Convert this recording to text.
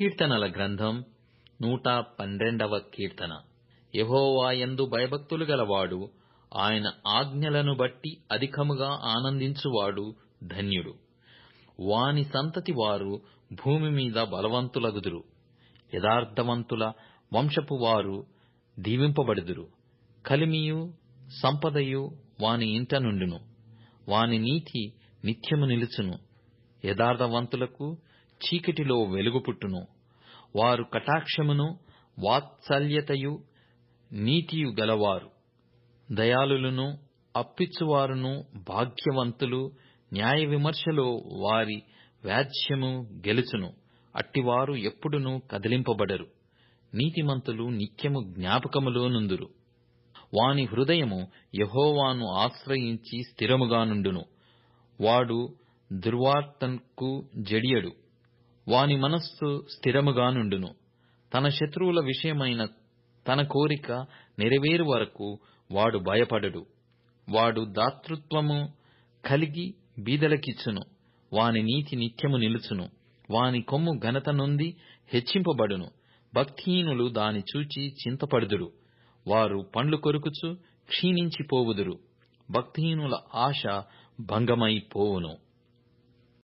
కీర్తనల గ్రంథం నూట పన్నెండవ కీర్తన. యహోవాయందు భయభక్తులు గలవాడు ఆయన ఆజ్ఞలను బట్టి అధికముగా ఆనందించువాడు ధన్యుడు. వాని సంతతి వారు భూమి మీద బలవంతులగుదురు. యథార్థవంతుల వంశపు వారు దీవింపబడుదురు. కలిమియు సంపదయు వాని ఇంట నుండును. వాని నీతి నిత్యము నిలుచును. యథార్థవంతులకు చీకటిలో వెలుగు పుట్టును వారు కటాక్షమును వాత్సల్యతయు నీతియు గలవారు. దయాళులను అప్పిచ్చువారును భాగ్యవంతులు న్యాయ విమర్శలో వారి వ్యాజ్యము గెలుచును. అట్టివారు ఎప్పుడునూ కదిలింపబడరు. నీతిమంతులు నిత్యము జ్ఞాపకములో నుందురు. వాని హృదయము యహోవాను ఆశ్రయించి స్థిరముగా నుండును. వాడు దుర్వార్తకు జడియడు. వాని మనస్సు స్థిరముగానుండును తన శత్రువుల విషయమైన తన కోరిక నెరవేరు వరకు వాడు భయపడడు. వాడు దాతృత్వము కలిగి బీదలకిచ్చును. వాని నీతి నిత్యము నిలుచును. వాని కొమ్ము ఘనత నుండి హెచ్చింపబడును. భక్తిహీనులు దాని చూచి చింతపడుదురు. వారు పండ్లు కొరుకుచు క్షీణించిపోవుదురు. భక్తిహీనుల ఆశ భంగమైపోవును.